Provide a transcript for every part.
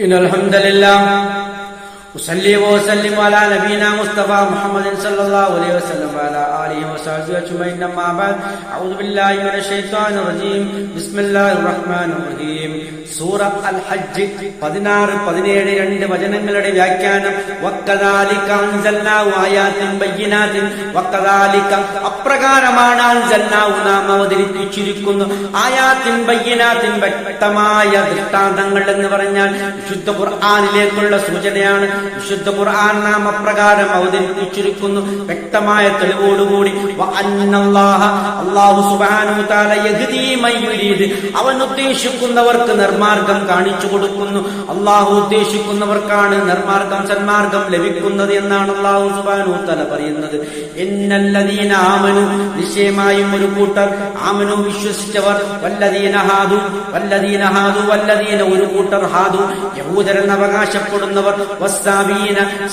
إن الحمد لله أصلي وأسلم على نبينا مصطفى محمد صلى الله عليه وسلم وعلى آله وصحبه أجمعين أما بعد أعوذ بالله من الشيطان الرجيم بسم الله الرحمن الرحيم സൂറ അൽ ഹജ്ജ് പതിനാറ് പതിനേഴ് രണ്ട് വചനങ്ങളുടെ വ്യാഖ്യാനം വക്കദാലിക അൻസൽനാഹു ആയാത്തിൻ ബയ്യിനാത്തിൻ വക്കദാലിക അപ്രകാരമാണ് അൻസൽനാഹു നാം അവതരിപ്പിച്ചിരിക്കുന്നു ആയാത്തിൻ ബയ്യിനാത്തിൻ വ്യക്തമായ ദൃഷ്ടാന്തങ്ങൾ എന്ന് പറഞ്ഞാൽ വിശുദ്ധ ഖുർആാനിലേക്കുള്ള സൂചനയാണ് വിശുദ്ധ ഖുർആൻ നാമപ്രകാരം അവതരിപ്പിച്ചിരിക്കുന്നു. വ്യക്തമായ തെളിവോടുകൂടി അവൻ ഉദ്ദേശിക്കുന്നവർക്ക് നിർമാർഗം കാണിച്ചു കൊടുക്കുന്നു. അള്ളാഹു ഉദ്ദേശിക്കുന്നവർക്കാണ് നിർമാർഗം സന്മാർഗം ലഭിക്കുന്നത് എന്നാണ് അള്ളാഹു സുബാനു തല പറയുന്നത്. ഇന്നല്ലദീന ആമനു നിശ്ചയമായും ഒരു കൂട്ടർ ആമനു വിശ്വസിച്ചവർ വല്ലദീന ഹാദു വല്ലദീന ഹാദു വല്ലദീന ഒരു കൂട്ടർ ഹാദു യഹൂദരെന്ന് അവകാശപ്പെടുന്നവർ വസ്സാബീന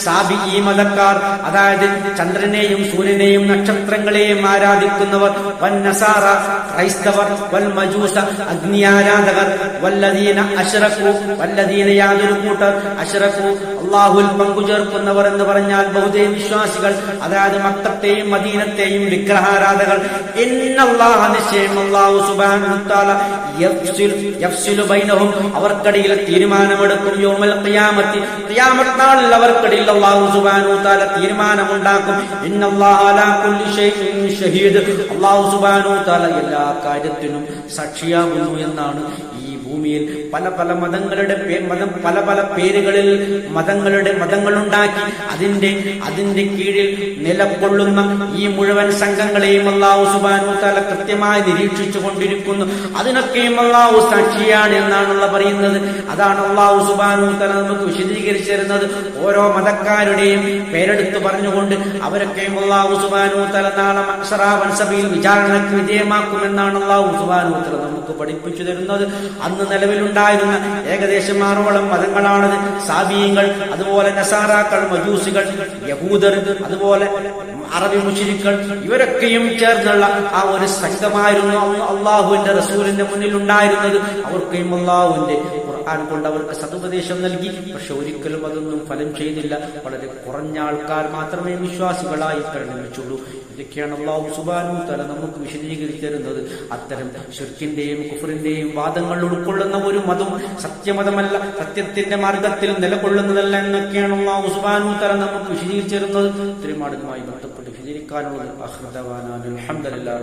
സാബിഈ മതക്കാർ. അതായത് ചന്ദ്രനെയും സൂര്യനെയും നക്ഷത്രങ്ങളെയും ആരാധിക്കുന്നവർ വൻ നസാറ ക്രൈസ്തവർ വൽ മജൂസ അഗ്നി ആരാധകർ വല്ലദീന അഷറഫു വല്ലദീന യാതൊരു കൂട്ടർ അഷറഫു അള്ളാഹുൽ പങ്കുചേർക്കുന്നവർ എന്ന് പറഞ്ഞാൽ ബഹുദൈ വിശ്വാസികൾ അതായത് മക്കത്തെയും മദീനത്തെയും വിഗ്രഹാരാധകർ. ഇന്നല്ലാഹ നിശ്ചയം തീരുമാനമെടുക്കും യൗമൽ ഖിയാമത്തി. ഖിയാമത്ത് നാളിൽ അവർക്കിടയിൽ അല്ലാഹു സുബ്ഹാനഹു വതആല തീരുമാനമുണ്ടാക്കും. ഷഹീദ്. അല്ലാഹു സുബ്ഹാനഹു വതആല എല്ലാ കാര്യത്തിനും സാക്ഷിയാകുന്നു എന്നാണ് ഈ ഭൂമിയിൽ പല പല മതങ്ങളുടെ മതം പല പല പേരുകളിൽ മതങ്ങളുടെ മതങ്ങളുണ്ടാക്കി അതിന്റെ അതിന്റെ കീഴിൽ നിലകൊള്ളുന്ന ഈ മുഴുവൻ സംഘങ്ങളെയും അള്ളാഹു സുബാനു തല കൃത്യമായി നിരീക്ഷിച്ചു കൊണ്ടിരിക്കുന്നു. അതിനൊക്കെയും അള്ളാഹു സാക്ഷിയാണ് എന്നാണുള്ള പറയുന്നത്. അതാണ് അള്ളാഹു സുബാനു തല നമുക്ക് വിശദീകരിച്ചു തരുന്നത്. ഓരോ മതക്കാരുടെയും പേരെടുത്ത് പറഞ്ഞുകൊണ്ട് അവരൊക്കെയും അള്ളാഹു സുബാനു തല നാളെ വൻസഭയിൽ വിചാരണയ്ക്ക് വിധേയമാക്കുമെന്നാണ് അള്ളാഹു സുബാനു തല നമുക്ക് പഠിപ്പിച്ചു തരുന്നത്. അന്ന് നിലവിലുണ്ടായിരുന്ന ഏകദേശം ആറോളം മതങ്ങളാണത് സാബീയങ്ങൾ അതുപോലെ നസാറാക്കൾ മജൂസികൾ യഹൂദർ അതുപോലെ അറബി മുഷിരിക്കൾ. ഇവരൊക്കെയും ചേർന്നുള്ള ആ ഒരു സംഘമായിരുന്നു അന്ന് അള്ളാഹുവിന്റെ റസൂലിന്റെ മുന്നിൽ ഉണ്ടായിരുന്നത് അവർക്കും അള്ളാഹുവിന്റെ ഖുർആൻ കൊണ്ട് അവർക്ക് സതുപദേശം നൽകി. പക്ഷെ ഒരിക്കലും അതൊന്നും ഫലം ചെയ്തില്ല. വളരെ കുറഞ്ഞ ആൾക്കാർ മാത്രമേ വിശ്വാസികളായി പരിണമിച്ചുള്ളൂ. ഇതൊക്കെയാണ് അള്ളാഹു സുബാനു തല നമുക്ക് വിശദീകരിച്ചു തരുന്നത്. അത്തരം ഷിർക്കിന്റെയും കുഫറിന്റെയും വാദങ്ങൾ ഉൾക്കൊള്ളുന്ന ഒരു മതം സത്യമതമല്ല സത്യത്തിന്റെ മാർഗത്തിൽ നിലകൊള്ളുന്നതല്ല എന്നൊക്കെയാണ് അള്ളാഹു സുബാനു തല നമുക്ക് വിശദീകരിച്ചു തരുന്നത്. തിരുമാടുമായി ബന്ധപ്പെട്ട് വിശദീകരിക്കാനുള്ളത് അഹ്റദവാനാൻ അലഹമുല്ലാ